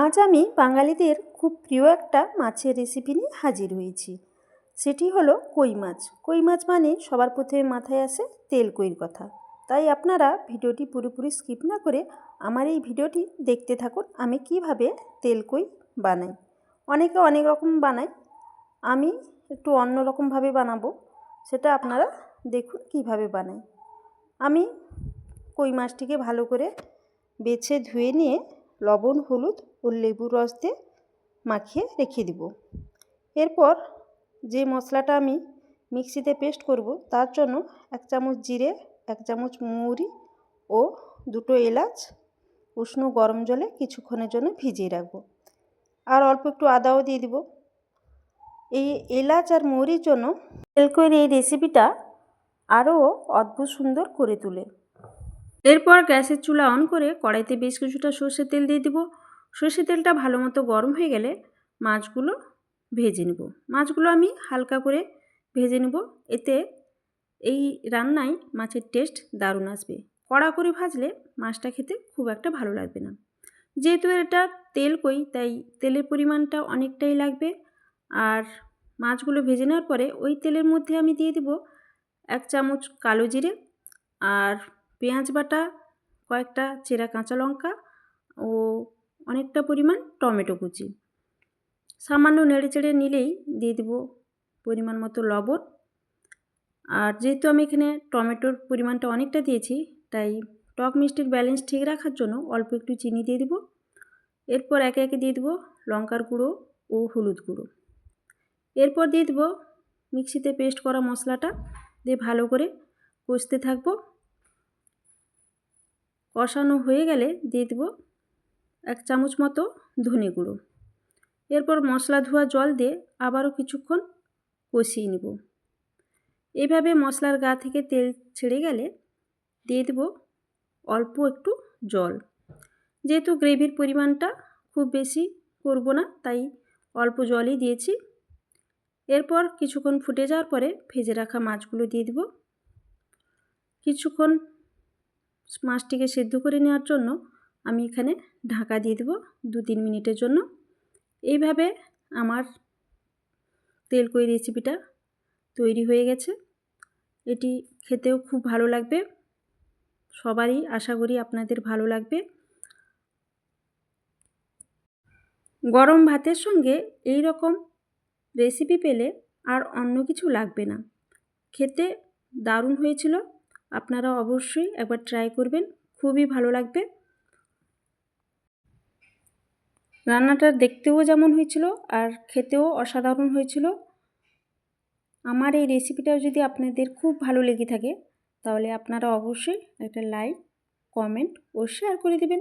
আজ আমি বাঙালিদের খুব প্রিয় একটা মাছের রেসিপি নিয়ে হাজির হয়েছি। সেটি হলো কই মাছ। কই মাছ মানে সবার প্রথমে মাথায় আসে তেল কইর কথা। তাই আপনারা ভিডিওটি পুরোপুরি স্কিপ না করে আমার এই ভিডিওটি দেখতে থাকুন, আমি কীভাবে তেল কই বানাই। অনেকে অনেক রকম বানায়, আমি একটু অন্য রকমভাবে বানাবো, সেটা আপনারা দেখুন কীভাবে বানাই। আমি কই মাছটিকে ভালো করে বেছে ধুয়ে নিয়ে লবণ, হলুদ ও লেবুর রস দিয়ে মাখিয়ে রেখে দিব। এরপর যে মশলাটা আমি মিক্সিতে পেস্ট করব, তার জন্য এক চামচ জিরে, এক চামচ মৌরি ও দুটো এলাচ, উষ্ণ গরম জলে কিছুক্ষণের জন্য ভিজিয়ে রাখব। আর অল্প একটু আদাও দিয়ে দিব। এই এলাচ আর মৌরির জন্য তেলকইয়ের এই রেসিপিটা আরও অদ্ভুত সুন্দর করে তোলে। এরপর গ্যাসের চুলা অন করে কড়াইতে বেশ কিছুটা সর্ষের তেল দিয়ে দিব। সর্ষের তেলটা ভালো মতো গরম হয়ে গেলে মাছগুলো ভেজে নেব। মাছগুলো আমি হালকা করে ভেজে নেব। এতে এই রান্নায় মাছের টেস্ট দারুণ আসবে। কড়া করে ভাজলে মাছটা খেতে খুব একটা ভালো লাগবে না। যেহেতু এটা তেল কই, তাই তেলের পরিমাণটা অনেকটাই লাগবে। আর মাছগুলো ভেজে নেওয়ার পরে ওই তেলের মধ্যে আমি দিয়ে দেব এক চামচ কালো জিরে আর পেঁয়াজ বাটা, কয়েকটা চেরা কাঁচা লঙ্কা ও অনেকটা পরিমাণ টমেটো কুচি। সামান্য নেড়ে চেড়ে নিলেই দিয়ে দেবো পরিমাণ মতো লবণ। আর যেহেতু আমি এখানে টমেটোর পরিমাণটা অনেকটা দিয়েছি, তাই টক মিষ্টির ব্যালেন্স ঠিক রাখার জন্য অল্প একটু চিনি দিয়ে দেবো। এরপর একে একে দিয়ে দেবো লঙ্কার গুঁড়ো ও হলুদ গুঁড়ো। এরপর দিয়ে দেবো মিক্সিতে পেস্ট করা মশলাটা দিয়ে ভালো করে কষতে থাকব। কষানো হয়ে গেলে দিয়ে দেবো এক চামচ মতো ধনে গুঁড়ো। এরপর মশলা ধোয়া জল দিয়ে আবারও কিছুক্ষণ কষিয়ে নেব। এভাবে মশলার গা থেকে তেল ছেড়ে গেলে দিয়ে দেব অল্প একটু জল। যেহেতু গ্রেভির পরিমাণটা খুব বেশি করব না, তাই অল্প জলই দিয়েছি। এরপর কিছুক্ষণ ফুটে যাওয়ার পরে ভেজে রাখা মাছগুলো দিয়ে দেব। কিছুক্ষণ মাছটিকে সেদ্ধ করে নেওয়ার জন্য আমি এখানে ঢাকা দিয়ে দেবো দু তিন মিনিটের জন্য। এইভাবে আমার তেলকই রেসিপিটা তৈরি হয়ে গেছে। এটি খেতেও খুব ভালো লাগবে। সবারই আশা করি আপনাদের ভালো লাগবে। গরম ভাতের সঙ্গে এই রকম রেসিপি পেলে আর অন্য কিছু লাগবে না। খেতে দারুণ হয়েছিল। আপনারা অবশ্যই একবার ট্রাই করবেন, খুবই ভালো লাগবে। রান্নাটা দেখতেও যেমন হয়েছিল আর খেতেও অসাধারণ হয়েছিল। আমার এই রেসিপিটাও যদি আপনাদের খুব ভালো লেগে থাকে, তাহলে আপনারা অবশ্যই একটা লাইক কমেন্ট ও শেয়ার করে দেবেন।